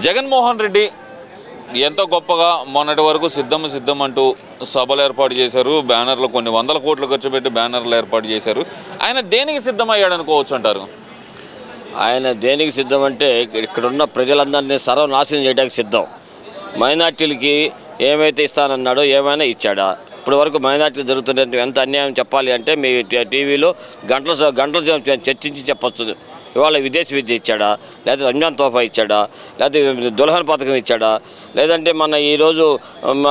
జగన్మోహన్ రెడ్డి ఎంతో గొప్పగా మొన్నటి వరకు సిద్ధం సిద్ధం అంటూ సభలు ఏర్పాటు చేశారు. బ్యానర్లు కొన్ని వందల కోట్లు ఖర్చు పెట్టి బ్యానర్లు ఏర్పాటు చేశారు. ఆయన దేనికి సిద్ధమయ్యాడు అనుకోవచ్చు అంటారు? ఆయన దేనికి సిద్ధం అంటే ఇక్కడ ఉన్న ప్రజలందరినీ సర్వనాశనం చేయడానికి సిద్ధం. మైనార్టీలకి ఏమైతే ఇస్తానన్నాడో ఏమైనా ఇచ్చాడా? ఇప్పటి వరకు మైనార్టీలు జరుగుతున్న ఎంత అన్యాయం చెప్పాలి అంటే మీ టీవీలో గంటల స- చర్చించి చెప్పచ్చు. ఇవాళ విదేశీ విద్య ఇచ్చాడా? లేదా రంజాన్ తోఫా ఇచ్చాడా? లేదా దుల్హన్ పథకం ఇచ్చాడా? లేదంటే మన ఈరోజు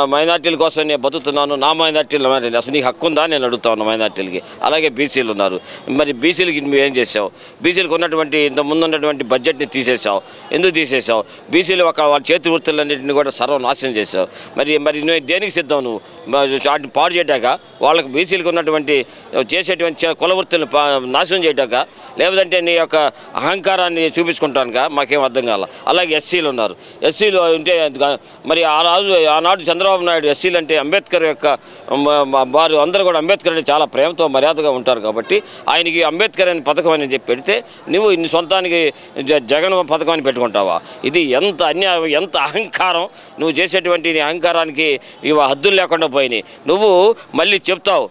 మైనార్టీల కోసం నేను బతుకుతున్నాను నా మైనార్టీలు మైనార్టీ అసలు నీకు హక్కు ఉందా? నేను అడుగుతా ఉన్నాను మైనార్టీలకి. అలాగే బీసీలు ఉన్నారు. మరి బీసీలకి నువ్వు ఏం చేసావు బీసీలకు ఉన్నటువంటి ఇంత ముందు ఉన్నటువంటి బడ్జెట్ని తీసేసావు ఎందుకు తీసేసావు బీసీలు ఒక వాళ్ళ చేతి వృత్తులన్నింటినీ కూడా సర్వనాశనం చేసావు మరి మరి నువ్వు దేనికి సిద్ధం నువ్వు? మరి వాటిని పాడు చేయటాక వాళ్ళకి బీసీలకు ఉన్నటువంటి చేసేటువంటి కుల వృత్తులను పా- నాశనం చేయటాక లేదంటే నీ యొక్క అహంకారాన్ని చూపించుకుంటానుక మాకేం అర్థం కాల. అలాగే ఎస్సీలు ఉన్నారు. ఎస్సీలు ఉంటే మరి ఆ రోజు ఆనాడు చంద్రబాబు నాయుడు ఎస్సీలు అంటే అంబేద్కర్ యొక్క వారు అందరూ కూడా అంబేద్కర్ అంటే చాలా ప్రేమతో మర్యాదగా ఉంటారు కాబట్టి ఆయనకి అంబేద్కర్ అనే పథకం అని చెప్పి పెడితే నువ్వు ఇన్ని సొంతానికి జ- జగన్ పథకం అని పెట్టుకుంటావా? ఇది ఎంత అన్యాయం ఎంత అహంకారం? నువ్వు చేసేటువంటి నీ అహంకారానికి ఇవి హద్దులు లేకుండా పోయినాయి. నువ్వు మళ్ళీ చెప్తావు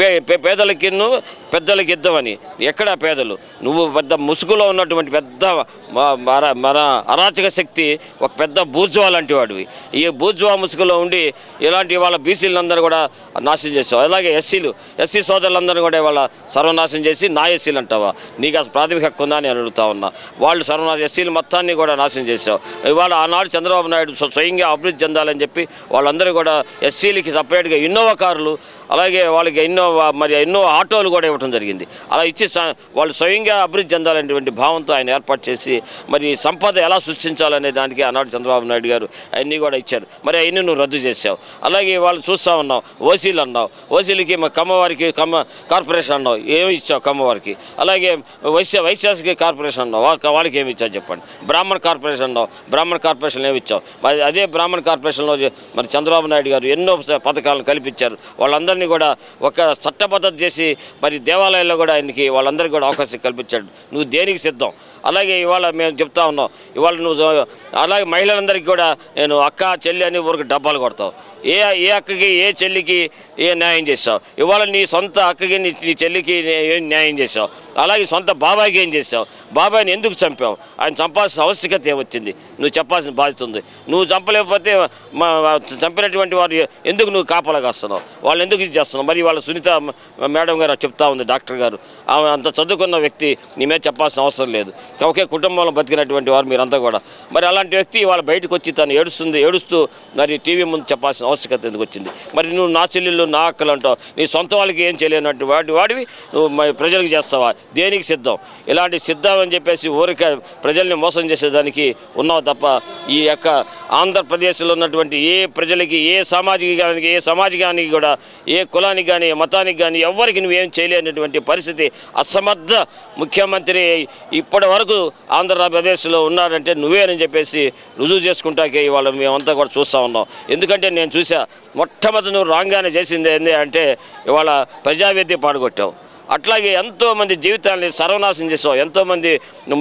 పే పే- పేదలకి నువ్వు పెద్దలకి ఇద్దామని. ఎక్కడా పేదలు. నువ్వు పెద్ద ముసుగులో ఉన్నటువంటి పెద్ద మ- మర మన అరాచక శక్తి ఒక పెద్ద బూర్జువా లాంటి వాడివి. ఈ బూర్జువా ముసుగులో ఉండి ఇలాంటి వాళ్ళ బీసీలందరూ కూడా నాశనం చేసావు అలాగే ఎస్సీలు. ఎస్సీ సోదరులందరూ కూడా వాళ్ళ సర్వనాశనం చేసి నా ఎస్సీలు అంటావా? నీకు అసలు ప్రాథమిక హక్కు ఉందా అని అడుగుతా ఉన్నా. వాళ్ళు సర్వనాశనం ఎస్సీలు మొత్తాన్ని కూడా నాశనం చేసావు ఇవాళ ఆనాడు చంద్రబాబు నాయుడు స్వ- స్వయంగా అభివృద్ధి చెందాలని చెప్పి వాళ్ళందరూ కూడా ఎస్సీలకి సపరేట్గా ఇన్నోవా కార్లు అలాగే వాళ్ళకి ఎన్నో మరి ఎన్నో ఆటోలు కూడా ఇవ్వటం జరిగింది. అలా ఇచ్చి వాళ్ళు స్వయంగా అభివృద్ధి చెందాలనేటువంటి భావంతో ఆయన ఏర్పాటు చేసి మరి సంపద ఎలా సృష్టించాలనే దానికి ఆనాడు చంద్రబాబు నాయుడు గారు అన్నీ కూడా ఇచ్చారు. మరి అవన్నీ నువ్వు రద్దు చేసావు అలాగే వాళ్ళు చూస్తూ ఉన్నావు ఓసీలు అన్నావు. ఓసీలకి మా కమ్మవారికి కమ్మ కార్పొరేషన్ అన్నావు. ఏమి ఇచ్చావు కమ్మవారికి? అలాగే వైశ్య వైశ్యాసికి కార్పొరేషన్ అన్నావు. వాళ్ళకి ఏమి ఇచ్చావు చెప్పండి. బ్రాహ్మణ కార్పొరేషన్ అన్నావు. బ్రాహ్మణ కార్పొరేషన్ ఏమి ఇచ్చావు? మరి అదే బ్రాహ్మణ కార్పొరేషన్లో మరి చంద్రబాబు నాయుడు గారు ఎన్నో పథకాలను కల్పించారు. వాళ్ళందరినీ కూడా ఒక చట్టబద్ధత చేసి మరి దేవాలయాల్లో కూడా ఆయనకి వాళ్ళందరికీ కూడా అవకాశం కల్పించాడు. నువ్వు దేనికి సిద్ధం? అలాగే ఇవాళ మేము చెప్తా ఉన్నాం. ఇవాళ నువ్వు అలాగే మహిళలందరికీ కూడా నేను అక్క చెల్లి అని ఊరికి డబ్బాలు కొడతావు. ఏ ఏ అక్కకి ఏ చెల్లికి ఏ న్యాయం చేస్తావు? ఇవాళ నీ సొంత అక్కకి నీ నీ చెల్లికి ఏం న్యాయం చేసావు అలాగే సొంత బాబాయికి ఏం చేసావు బాబాయిని ఎందుకు చంపావు? ఆయన చంపాల్సిన ఆవశ్యకత ఏమొచ్చింది? నువ్వు చెప్పాల్సిన బాధ్యత ఉంది. నువ్వు చంపలేకపోతే మా చంపినటువంటి వారు ఎందుకు నువ్వు కాపలాగాస్తున్నావు? వాళ్ళు ఎందుకు ఇది చేస్తున్నావు మరి వాళ్ళ సునీత మేడం గారు చెప్తా ఉంది డాక్టర్ గారు. ఆమె అంత చదువుకున్న వ్యక్తి నీ మీద చెప్పాల్సిన అవసరం లేదు. ఒకే కుటుంబంలో బతికినటువంటి వారు మీరంతా కూడా. మరి అలాంటి వ్యక్తి వాళ్ళ బయటకు వచ్చి తను ఏడుస్తుంది ఏడుస్తూ మరి టీవీ ముందు చెప్పాల్సిన ఆవశ్యకత ఎందుకు వచ్చింది? మరి నువ్వు నా చెల్లెళ్ళు నా అక్కలు అంటావు నీ సొంత వాళ్ళకి ఏం చేయలేనట్టు వాడి వాడివి నువ్వు మరి ప్రజలకు చేస్తావా? దేనికి సిద్ధం? ఇలాంటి సిద్ధం అని చెప్పేసి ఊరికే ప్రజల్ని మోసం చేసేదానికి ఉన్నావు తప్ప ఈ యొక్క ఆంధ్రప్రదేశ్లో ఉన్నటువంటి ఏ ప్రజలకి ఏ సామాజికానికి ఏ సమాజానికి కూడా ఏ కులానికి కానీ మతానికి కానీ ఎవ్వరికి నువ్వేం చేయలేనటువంటి పరిస్థితి అసమర్థ ముఖ్యమంత్రి ఇప్పటి వరకు ఆంధ్రప్రదేశ్లో ఉన్నారంటే నువ్వేనని చెప్పేసి రుజువు చేసుకుంటాకే ఇవాళ మేమంతా కూడా చూస్తూ ఉన్నాం. ఎందుకంటే నేను చూసా మొట్టమొదటి నువ్వు రాగానే చేసింది ఏంటి అంటే ఇవాళ ప్రజావేది పాడగొట్టావు. అట్లాగే ఎంతోమంది జీవితాలని సర్వనాశం చేసావు. ఎంతోమంది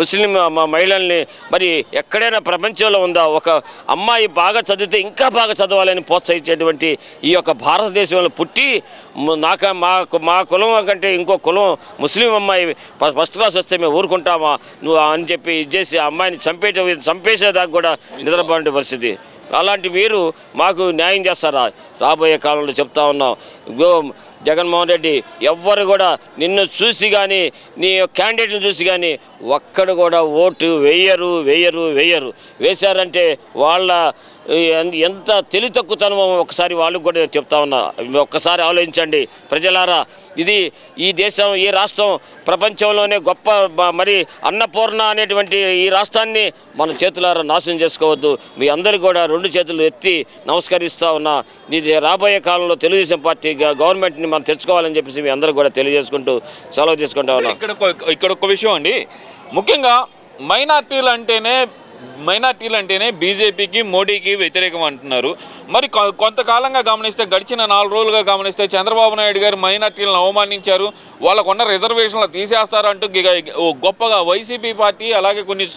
ముస్లిం మహిళల్ని మరి ఎక్కడైనా ప్రపంచంలో ఉందా? ఒక అమ్మాయి బాగా చదివితే ఇంకా బాగా చదవాలని ప్రోత్సహించేటువంటి ఈ యొక్క భారతదేశంలో పుట్టి నాక మా మా కులం కంటే ఇంకో కులం ముస్లిం అమ్మాయి ఫస్ట్ క్లాస్ వస్తే మేము ఊరుకుంటామా? నువ్వు అని చెప్పి ఇది చేసి ఆ అమ్మాయిని చంపేట చంపేసేదాకా కూడా నిద్రపోయే పరిస్థితి. అలాంటి మీరు మాకు న్యాయం చేస్తారా? రాబోయే కాలంలో చెప్తా ఉన్నాం. జగన్మోహన్ రెడ్డి ఎవ్వరు కూడా నిన్ను చూసి కానీ నీ క్యాండిడేట్ని చూసి కానీ ఒక్కడు కూడా ఓటు వేయరు వేయరు వేయరు. వేశారంటే వాళ్ళ ఎంత తెలివి తక్కువతనమో ఒకసారి వాళ్ళకు కూడా నేను చెప్తా ఉన్నా. ఒక్కసారి ఆలోచించండి. ప్రజలారా ఇది ఈ దేశం ఈ రాష్ట్రం ప్రపంచంలోనే గొప్ప మరి అన్నపూర్ణ అనేటువంటి ఈ రాష్ట్రాన్ని మన చేతులారా నాశనం చేసుకోవద్దు. మీ అందరికీ కూడా రెండు చేతులు ఎత్తి నమస్కరిస్తూ ఉన్నా. ఇది రాబోయే కాలంలో తెలుగుదేశం పార్టీ గవర్నమెంట్ని మనం తెచ్చుకోవాలని చెప్పేసి మీ అందరూ కూడా తెలియజేసుకుంటూ సెలవు తీసుకుంటా ఉన్నా. ఇక్కడ ఇక్కడ ఒక విషయం అండి. ముఖ్యంగా మైనార్టీలు అంటేనే మైనార్టీలు అంటేనే బీజేపీకి మోడీకి వ్యతిరేకం అంటున్నారు. మరి కొ- కొంతకాలంగా గమనిస్తే గడిచిన నాలుగు రోజులుగా గమనిస్తే చంద్రబాబు నాయుడు గారు మైనార్టీలను అవమానించారు. వాళ్ళకున్న రిజర్వేషన్లు తీసేస్తారంటూ గొప్పగా వైసీపీ పార్టీ అలాగే కొన్ని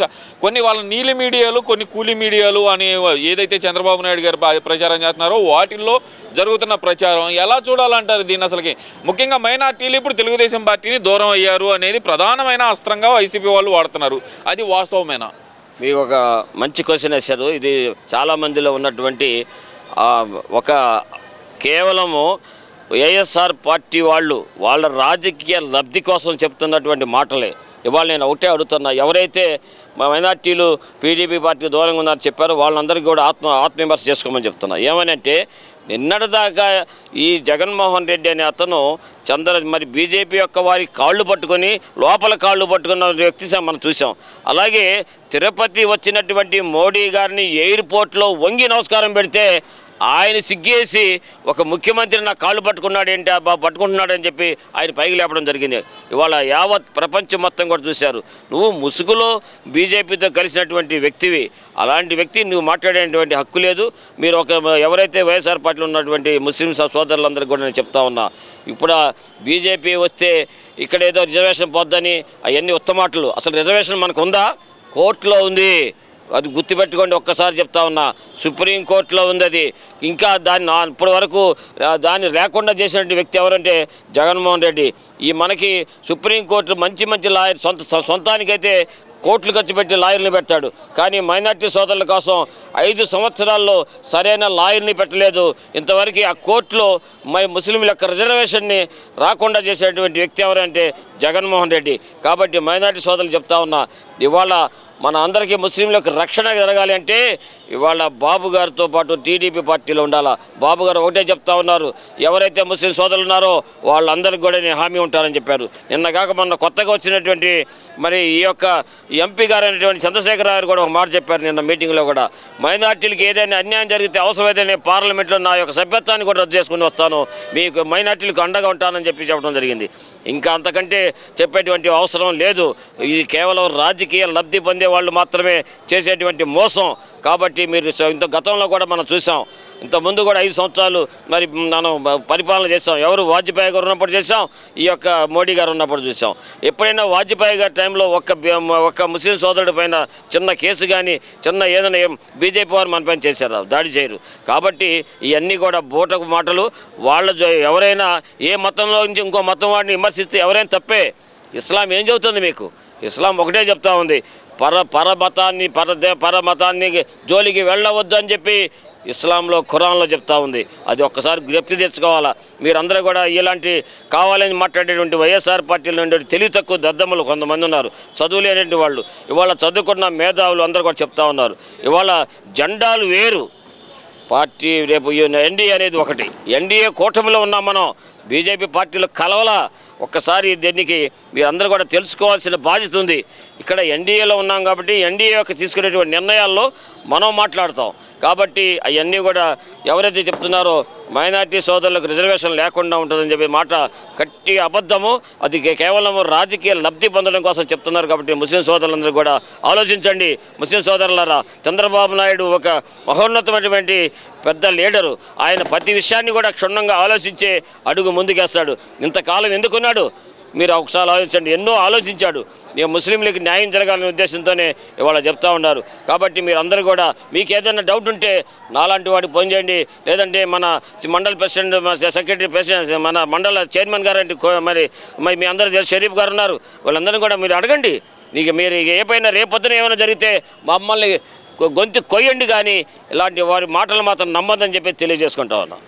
కొన్ని వాళ్ళ నీలి మీడియాలు కొన్ని కూలి మీడియాలు అని ఏదైతే చంద్రబాబు నాయుడు గారు ప్రచారం చేస్తున్నారో వాటిల్లో జరుగుతున్న ప్రచారం ఎలా చూడాలంటారు దీన్ని అసలుకి? ముఖ్యంగా మైనార్టీలు ఇప్పుడు తెలుగుదేశం పార్టీని దూరం అయ్యారు అనేది ప్రధానమైన అస్త్రంగా వైసీపీ వాళ్ళు వాడుతున్నారు. అది వాస్తవమేనా? మీకు ఒక మంచి క్వశ్చన్ వేశారు. ఇది చాలా మందిలో ఉన్నటువంటి ఒక కేవలము వైఎస్ఆర్ పార్టీ వాళ్ళు వాళ్ళ రాజకీయ లబ్ధి కోసం చెప్తున్నటువంటి మాటలే. ఇవాళ నేను ఒకటే అడుగుతున్నా ఎవరైతే మా మైనార్టీలు పీడీపీ పార్టీ దూరంగా ఉన్నారని చెప్పారో వాళ్ళందరికీ కూడా ఆత్మ ఆత్మవిమర్శ చేసుకోమని చెప్తున్నా. ఏమనంటే నిన్నటిదాకా ఈ జగన్మోహన్ రెడ్డి అనే అతను చంద్ర మరి బీజేపీ యొక్క వారి కాళ్ళు పట్టుకొని లోపల కాళ్ళు పట్టుకున్న వ్యక్తి మనం చూసాం. అలాగే తిరుపతి వచ్చినటువంటి మోడీ గారిని ఎయిర్పోర్ట్లో వంగి నమస్కారం పెడితే ఆయన సిగ్గేసి ఒక ముఖ్యమంత్రి నా కాళ్ళు పట్టుకున్నాడు ఏంటి అబ్బా పట్టుకుంటున్నాడని చెప్పి ఆయన పైకి లేపడం జరిగింది. ఇవాళ యావత్ ప్రపంచం మొత్తం కూడా చూశారు. నువ్వు ముసుగులో బీజేపీతో కలిసినటువంటి వ్యక్తివి. అలాంటి వ్యక్తి నువ్వు మాట్లాడేటువంటి హక్కు లేదు. మీరు ఒక ఎవరైతే వైఎస్ఆర్ పార్టీలో ఉన్నటువంటి ముస్లిం సోదరులందరికీ కూడా నేను చెప్తా ఉన్నా. ఇప్పుడు బీజేపీ వస్తే ఇక్కడ ఏదో రిజర్వేషన్ పోద్దని అవన్నీ ఉత్తమాటలు. అసలు రిజర్వేషన్ మనకు ఉందా కోర్టులో ఉంది. అది గుర్తుపెట్టుకోండి ఒక్కసారి చెప్తా ఉన్నా. సుప్రీంకోర్టులో ఉంది అది ఇంకా దాన్ని ఇప్పటి వరకు దాన్ని లేకుండా చేసినటువంటి వ్యక్తి ఎవరంటే జగన్మోహన్ రెడ్డి. ఈ మనకి సుప్రీంకోర్టు మంచి మంచి లాయర్ సొంత సొంతానికైతే కోట్లు ఖర్చు పెట్టి లాయర్ని పెట్టాడు. కానీ మైనార్టీ సోదరుల కోసం ఐదు సంవత్సరాల్లో సరైన లాయర్ని పెట్టలేదు. ఇంతవరకు ఆ కోర్టులో మై ముస్లింల యొక్క రిజర్వేషన్ని రాకుండా చేసేటువంటి వ్యక్తి ఎవరంటే జగన్మోహన్ రెడ్డి. కాబట్టి మైనార్టీ సోదరులు చెప్తా ఉన్నా ఇవాళ మన అందరికీ ముస్లింలకు రక్షణ జరగాలి అంటే ఇవాళ బాబు గారితో పాటు టీడీపీ పార్టీలో ఉండాలా? బాబు గారు ఒకటే చెప్తా ఉన్నారు ఎవరైతే ముస్లిం సోదరులు ఉన్నారో వాళ్ళందరికీ కూడా నేను హామీ ఉంటానని చెప్పారు. నిన్న కాక మొన్న కొత్తగా వచ్చినటువంటి మరి ఈ యొక్క ఎంపీ గారు అనేటువంటి చంద్రశేఖర్ గారు కూడా ఒక మాట చెప్పారు నిన్న మీటింగ్లో కూడా. మైనార్టీలకు ఏదైనా అన్యాయం జరిగితే అవసరమైతే నేను పార్లమెంట్లో నా యొక్క సభ్యత్వాన్ని కూడా రద్దు చేసుకుని వస్తాను. మీకు మైనార్టీలకు అండగా ఉంటానని చెప్పి చెప్పడం జరిగింది. ఇంకా అంతకంటే చెప్పేటువంటి అవసరం లేదు. ఇది కేవలం రాజకీయ లబ్ధి పొందే వాళ్ళు మాత్రమే చేసేటువంటి మోసం. కాబట్టి మీరు ఇంత గతంలో కూడా మనం చూసాం. ఇంత ముందు కూడా ఐదు సంవత్సరాలు మరి మనం పరిపాలన చేసాం ఎవరు వాజ్పేయి గారు ఉన్నప్పుడు చేసాం ఈ యొక్క మోడీ గారు ఉన్నప్పుడు చూసాం. ఎప్పుడైనా వాజ్పేయి గారి టైంలో ఒక్క ఒక్క ముస్లిం సోదరుడి పైన చిన్న కేసు కానీ చిన్న ఏదైనా బీజేపీ వారు మన పైన చేశారు దాడి చేయరు. కాబట్టి ఇవన్నీ కూడా బూటకు మాటలు. వాళ్ళ ఎవరైనా ఏ మతంలో నుంచి ఇంకో మతం వాడిని విమర్శిస్తే ఎవరైనా తప్పే. ఇస్లాం ఏం చెబుతుంది మీకు? ఇస్లాం ఒకటే చెప్తా ఉంది. పర పరమతాన్ని పరదే పర జోలికి వెళ్ళవద్దు అని చెప్పి ఇస్లాంలో ఖురాన్లో చెప్తా ఉంది. అది ఒక్కసారి జ్ఞప్తి తెచ్చుకోవాలా? మీరందరూ కూడా ఇలాంటి కావాలని మాట్లాడేటువంటి వైఎస్ఆర్ పార్టీలో ఉండే తెలివి తక్కువ దద్దమ్మలు కొంతమంది ఉన్నారు. చదువులేనటువంటి వాళ్ళు. ఇవాళ చదువుకున్న మేధావులు అందరూ కూడా చెప్తా ఉన్నారు. ఇవాళ జెండాలు వేరు. పార్టీ రేపు ఎన్డీఏ అనేది ఒకటి. ఎన్డీఏ కూటమిలో ఉన్నాం మనం. బీజేపీ పార్టీలు కలవల. ఒక్కసారి దీనికి మీరందరూ కూడా తెలుసుకోవాల్సిన బాధ్యత ఉంది. ఇక్కడ ఎన్డీఏలో ఉన్నాం కాబట్టి ఎన్డీఏ యొక్క తీసుకునేటువంటి నిర్ణయాల్లో మనం మాట్లాడతాం. కాబట్టి అవన్నీ కూడా ఎవరైతే చెప్తున్నారో మైనార్టీ సోదరులకు రిజర్వేషన్ లేకుండా ఉంటుందని చెప్పి మాట కట్టి అబద్ధము అది కేవలం రాజకీయ లబ్ధి పొందడం కోసం చెప్తున్నారు కాబట్టి ముస్లిం సోదరులందరూ కూడా ఆలోచించండి. ముస్లిం సోదరులారా చంద్రబాబు నాయుడు ఒక మహోన్నతమైనటువంటి పెద్ద లీడరు. ఆయన ప్రతి విషయాన్ని కూడా క్షుణ్ణంగా ఆలోచించే అడుగు ముందుకేస్తాడు. ఇంతకాలం ఎందుకు చేస్తున్నాడు మీరు ఒకసారి ఆలోచించండి. ఎన్నో ఆలోచించాడు. ఇక ముస్లింలకు న్యాయం జరగాలనే ఉద్దేశంతోనే ఇవాళ చెప్తా ఉన్నారు. కాబట్టి మీరు అందరూ కూడా మీకు ఏదైనా డౌట్ ఉంటే నాలాంటి వాడికి ఫోన్ చేయండి. లేదంటే మన మండల ప్రెసిడెంట్ మన సెక్రటరీ ప్రెసిడెంట్ మన మండల చైర్మన్ గారు మరి మరి మీ అందరూ షరీఫ్ గారు ఉన్నారు. వాళ్ళందరినీ కూడా మీరు అడగండి. ఇక మీరు ఏ పైన రేపొద్దున ఏమైనా జరిగితే మమ్మల్ని గొంతు కొయ్యండి కానీ ఇలాంటి వారి మాటలు మాత్రం నమ్మదని చెప్పి తెలియజేసుకుంటా ఉన్నాం.